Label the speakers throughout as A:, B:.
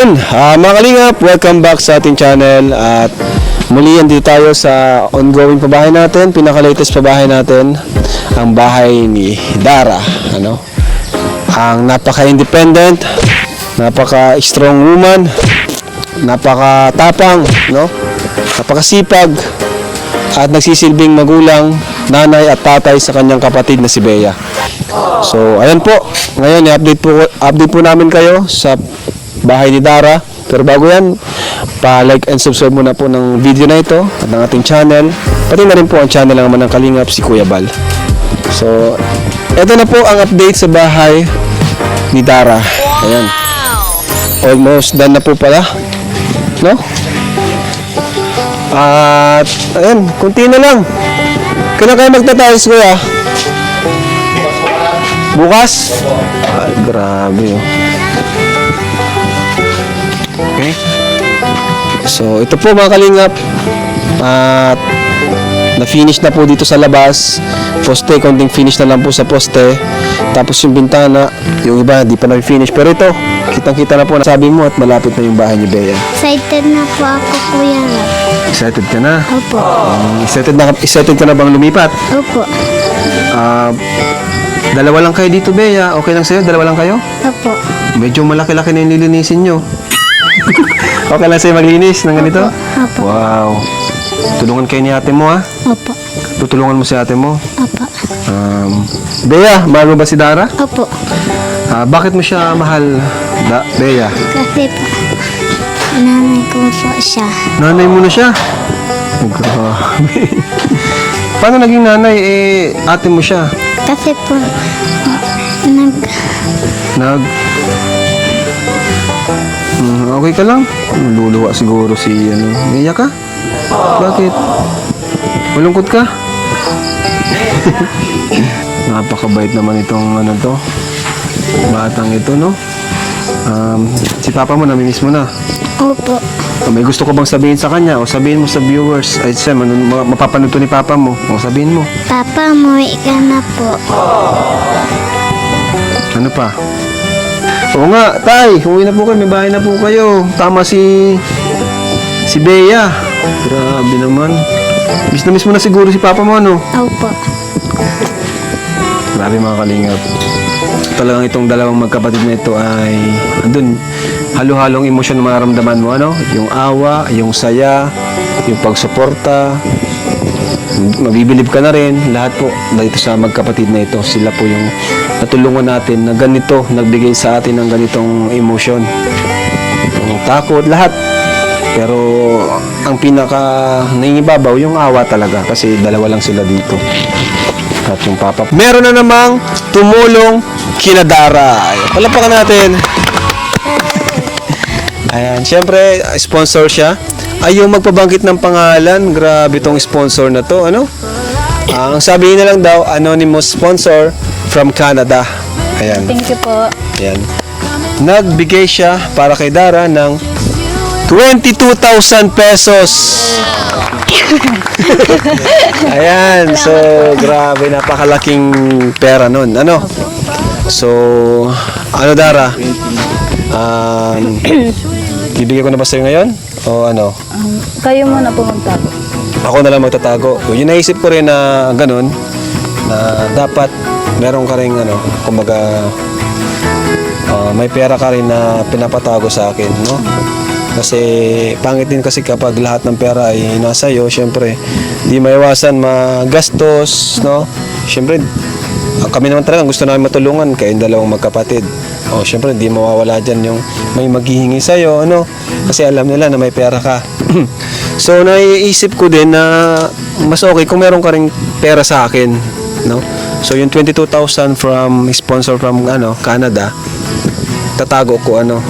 A: Ah, mga kalingap, welcome back sa ating channel at muli andito tayo sa ongoing pabahay natin, pinaka-latest pabahay natin, ang bahay ni Dara, ano? Ang napaka-independent, napaka-strong woman, napaka-tapang, no? Napakasipag at nagsisilbing magulang, nanay at tatay sa kanyang kapatid na si Bea. So, ayan po. Ngayon, i-update po, update po namin kayo sa bahay ni Dara. Pero bago yan, pa-like and subscribe muna po ng video na ito at ng ating channel. Pati na rin po ang channel naman ng Kalingap, si Kuya Bal. So, ito na po ang update sa bahay ni Dara. Ayan. Almost done na po pala. No? At, ayan, kunti na lang. Kailan kayo magtatayos, Kuya? Bukas? Ay, grabe oh. Okay. So, ito po mga kalingap. At na-finish na po dito sa labas. Poste, konting finish na lang po sa poste. Tapos yung bintana, yung iba di pa na-finish. Pero ito, kitang-kita na po. Sabi mo at malapit na yung bahay ni Bea.
B: Excited na po ako, Kuya Rob.
A: Excited ka na?
B: Opo.
A: Um, excited, na, excited ka na bang lumipat?
B: Opo.
A: Ah, dalawa lang kayo dito, Bea. Okay lang sa'yo? Dalawa lang kayo?
B: Opo.
A: Medyo malaki-laki na yung lilinisin nyo. okay lang sa'yo maglinis ng ganito?
B: Opo.
A: Wow. Tulungan kayo ni ate mo, ha?
B: Opo.
A: Tutulungan mo si ate mo.
B: Opo.
A: Um, Bea, mahal mo ba si Dara?
B: Opo.
A: Ah, bakit mo siya mahal, da Bea?
B: Kasi po, nanay ko po siya.
A: Nanay mo na siya. Oh, grabe. Paano naging nanay, eh, ate mo siya?
B: Kasi po, nag,
A: Nag... Hmm, okay ka lang? Luluwa siguro si ano. Iyak ka? Bakit? Malungkot ka? Napakabait naman itong ano to. Batang ito, no? Um, si Papa mo, namimiss mo na.
B: opo.
A: O, may gusto ko bang sabihin sa kanya o sabihin mo sa viewers? Ay, Sam, ano, ma- mapapanood to ni Papa mo. O, sabihin mo.
B: Papa, umuwi ka na po.
A: Ano pa? Oo nga, tay, uwi na po kayo, may bahay na po kayo. Tama si si Bea. Grabe naman. Miss na miss mo na siguro si Papa mo, ano?
B: Opo.
A: Grabe mga kalingap. Talagang itong dalawang magkapatid na ito ay andun, halo-halong emosyon na mararamdaman mo, ano? Yung awa, yung saya, yung pagsuporta, mabibilib ka na rin. Lahat po dito sa magkapatid na ito, sila po yung natulungan natin na ganito, nagbigay sa atin ng ganitong emosyon. Yung takot, lahat. Pero ang pinaka nangingibabaw yung awa talaga kasi dalawa lang sila dito. At yung papa. Meron na namang tumulong kina Dara. Ayan, Palapakan natin. Ayan, syempre sponsor siya. Ayaw magpabangkit ng pangalan. Grabe tong sponsor na to, ano? Ang sabihin na lang daw, anonymous sponsor from Canada. Ayan.
C: Thank you po.
A: Ayan. Nagbigay siya para kay Dara ng 22,000 pesos. Ayan. So, grabe. Napakalaking pera nun. Ano? So, ano Dara? Um, bibigyan ko na ba sa'yo ngayon? O ano?
C: Um, kayo muna po magtago.
A: ako na lang magtatago. Yung naisip ko rin na ganun, na dapat meron ka rin ano, kumbaga ah, may pera ka rin na pinapatago sa akin, no? Kasi pangit din kasi kapag lahat ng pera ay nasa iyo, syempre, di maiwasan magastos, no? Syempre, kami naman talaga gusto namin matulungan kayong dalawang magkapatid. O, syempre, di mawawala dyan yung may maghihingi sa'yo, ano? Kasi alam nila na may pera ka. so, naiisip ko din na mas okay kung meron ka rin pera sa akin, no? So, yung 22,000 from sponsor from ano, Canada, tatago ko ano,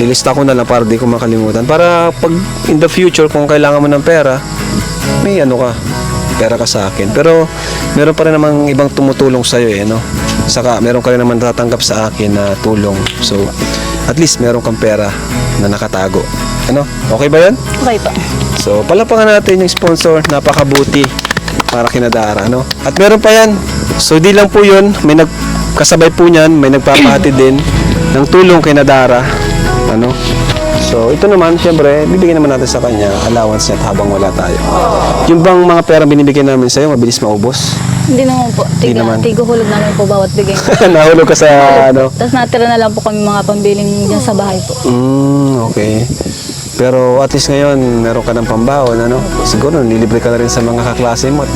A: lilista ko na lang para di ko makalimutan. Para pag in the future, kung kailangan mo ng pera, may ano ka, pera ka sa akin. Pero meron pa rin namang ibang tumutulong sa iyo eh, no? Saka meron ka rin naman tatanggap sa akin na tulong. So, at least meron kang pera na nakatago. Ano? Okay ba 'yan?
C: Okay po.
A: So, palapangan natin yung sponsor, napakabuti para kinadara, no? At meron pa yan. So, di lang po yun, may nagkasabay po niyan, may nagpapahatid din ng tulong kay Nadara, ano? So, ito naman, syempre, bibigyan naman natin sa kanya allowance niya habang wala tayo. Yung bang mga pera binibigyan namin sa'yo, mabilis maubos?
C: Hindi naman po.
A: Hindi
C: Tiga,
A: naman.
C: tiguhulog namin po bawat bigay.
A: Nahulog ka sa ano?
C: Tapos natira na lang po kami mga pambiling dyan sa bahay po.
A: Mm, okay. Pero at least ngayon, meron ka ng pambaon, ano? Siguro, nililibre ka na rin sa mga kaklase mo.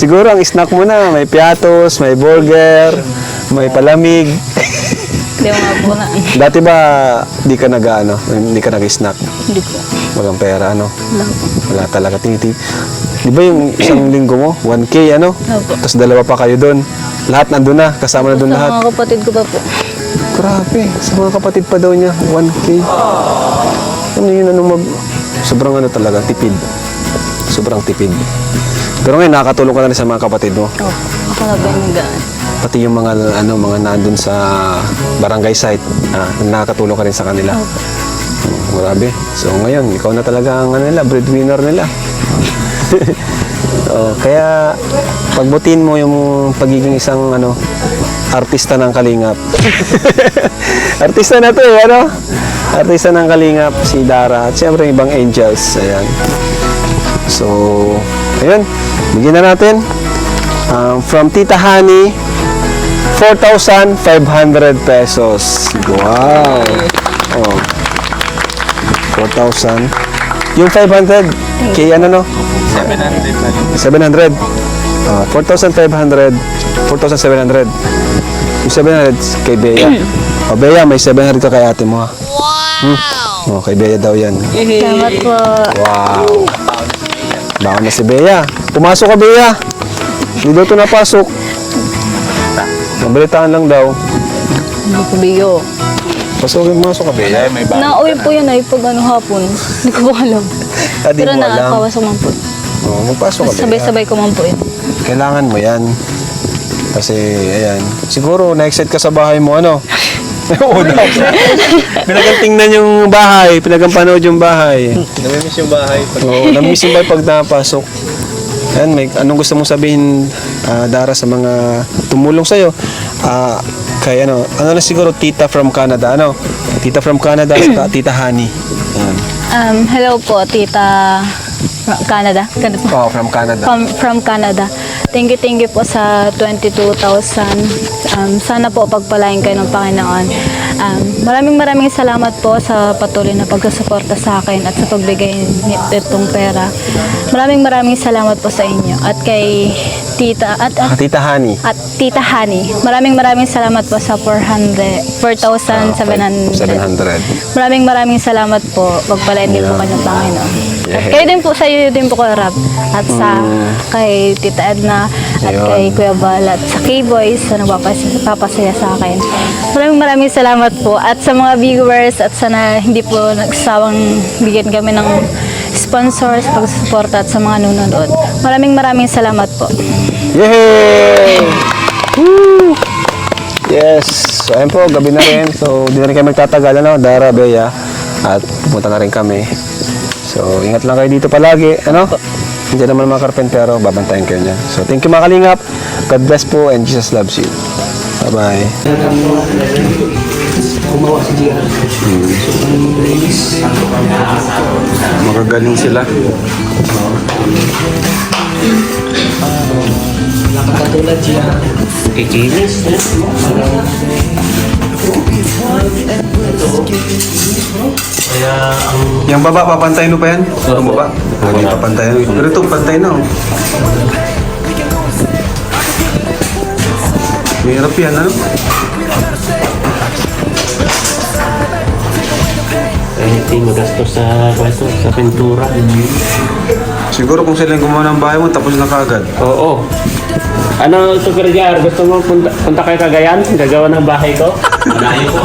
A: Siguro, ang snack mo na, may piatos, may burger, may palamig.
C: Hindi mo nga po na.
A: Dati ba, di ka nag, ano, hindi ka nag-snack?
C: Hindi po.
A: Walang pera, ano?
C: Wala po.
A: Wala talaga, tinitip. Di ba yung isang linggo mo, 1K, ano?
C: Opo.
A: Tapos dalawa pa kayo doon. Lahat nandun na, kasama na doon
C: Sa
A: lahat.
C: mga kapatid ko pa po.
A: Grabe, sa mga kapatid pa daw niya, 1K. Ano yun, ano, mag... Sobrang ano talaga, tipid. Sobrang tipid. Pero ngayon, nakakatulong ka na rin sa mga kapatid mo.
C: Opo. Yung nagaan?
A: Pati yung mga, ano, mga nandun sa barangay site, ah, nakakatulong ka rin sa kanila.
C: Opo.
A: Oh, Grabe. So ngayon, ikaw na talaga ang ano nila, breadwinner nila. oh, kaya pagbutin mo yung pagiging isang ano, artista ng kalingap. artista na to eh, ano? Artista ng kalingap, si Dara. At siyempre yung ibang angels. Ayan. So, ayun. Bigyan na natin. Um, from Tita Honey, 4,500 pesos. Wow. Oh. 4,000. Yung 500, kay ano no? 700. 700. Ah, 4,500. 4,700. Yung 700 kay Bea. O Bea, may 700 ka kay ate mo ha. Wow! Oh, kay Bea daw yan.
C: Salamat po.
A: Wow! Baka na si Bea. Pumasok ka Bea. Hindi daw ito napasok. Mabalitaan lang daw.
C: Ano po biyo?
A: Pasukin, masok ka Bea.
C: Nauwi po yun ay pag ano hapon. Hindi ko po alam.
A: Ah, di
C: Pero
A: mo alam.
C: nakakawasok man po.
A: Oh, magpasok ka Bea.
C: Sabay-sabay ko man po yun.
A: Kailangan mo yan. Kasi, ayan. Siguro, na-excite ka sa bahay mo, ano? Oo daw. Pinagang tingnan yung bahay. Pinagang panood yung bahay.
D: Namimiss yung bahay.
A: Oo, namiss yung bahay pag napasok. Ayan, may, anong gusto mong sabihin, ah, Dara, sa mga tumulong sa'yo? Ah, kay ano, ano na siguro, tita from Canada, ano? Tita from Canada, tita Honey. Ayan.
C: Um, hello po, Tita from Canada. Canada.
A: Oh, from Canada.
C: From, from Canada. Thank you, thank you po sa 22,000. Um, sana po pagpalain kayo ng Panginoon. Um, maraming maraming salamat po sa patuloy na pagsusuporta sa akin at sa pagbigay nitong pera. Maraming maraming salamat po sa inyo. At kay Tita, at, at,
A: tita Honey.
C: at Tita Honey. Maraming maraming salamat po sa 400, 4,700.
A: 700.
C: Maraming maraming salamat po. Pagpalain din po kanyang Panginoon. At kayo din po sa iyo din po kay Rab. At sa kay Tita Edna at
A: Ayun.
C: kay Kuya Bal at sa K-Boys na nagpapasaya sa akin. Maraming maraming salamat po. At sa mga viewers at sana hindi po nagsawang bigyan kami ng sponsors, pagsusuporta at sa mga nanonood. Maraming maraming salamat po.
A: Yay! Woo! Yes! So, ayun po, gabi na rin. So, di na rin kayo magtatagal, ano? Dara, Bea. At pupunta na rin kami. So, ingat lang kayo dito palagi, ano? Hindi naman mga karpentero, babantayan kayo niya. So, thank you mga kalingap. God bless po and Jesus loves you. Bye-bye. Magagaling sila. Yung baba, papantayin mo pa yan? Yung baba? Hindi papantayin. Pero ito, pantay na. Oh. Mahirap yan, ano?
D: Eh, hindi magastos sa, ano, sa pintura.
A: Siguro kung sila yung gumawa ng bahay mo, tapos na kagad.
D: Oo. Ano, Super Jar, gusto mo punta, punta kay Cagayan? Gagawa ng bahay ko? Malayo ko.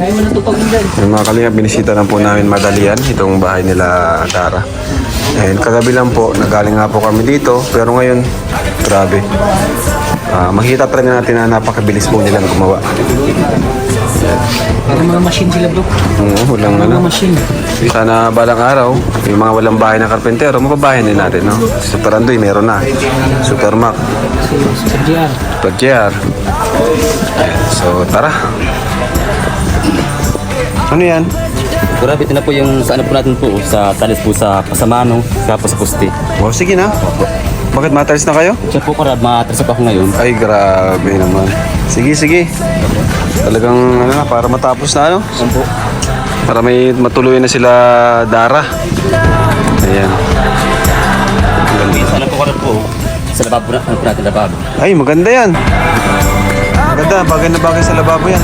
D: Yung
A: mga kalingap, binisita lang po namin madalian itong bahay nila Dara. And kagabi lang po, nagaling nga po kami dito. Pero ngayon, grabe. Ah, makikita talaga natin na napakabilis po nilang gumawa.
E: Parang mga machine sila bro.
A: Oo, walang
E: Mga
A: ano.
E: machine.
A: Sana balang araw, yung mga walang bahay na karpentero, mapabahay din natin, no? Super Andoy, meron na. Super Mac,
E: Sa GR.
A: Super. Ayan, So, tara. Ano yan?
F: Grabe, ito na po yung sa ano po natin po, sa talis po sa Pasamano, sa po sa Pusti.
A: Oh, sige na. Bakit matalis na kayo?
F: Siya po karab, matrasap ako ngayon.
A: Ay, grabe naman. Sige, sige. Talagang, ano na, para matapos na, ano? Para may matuloy na sila Dara. Ayan.
F: Sa ano po karab po, sa lababo na, ano po natin lababo.
A: Ay, maganda yan. Maganda, bagay na bagay sa lababo yan.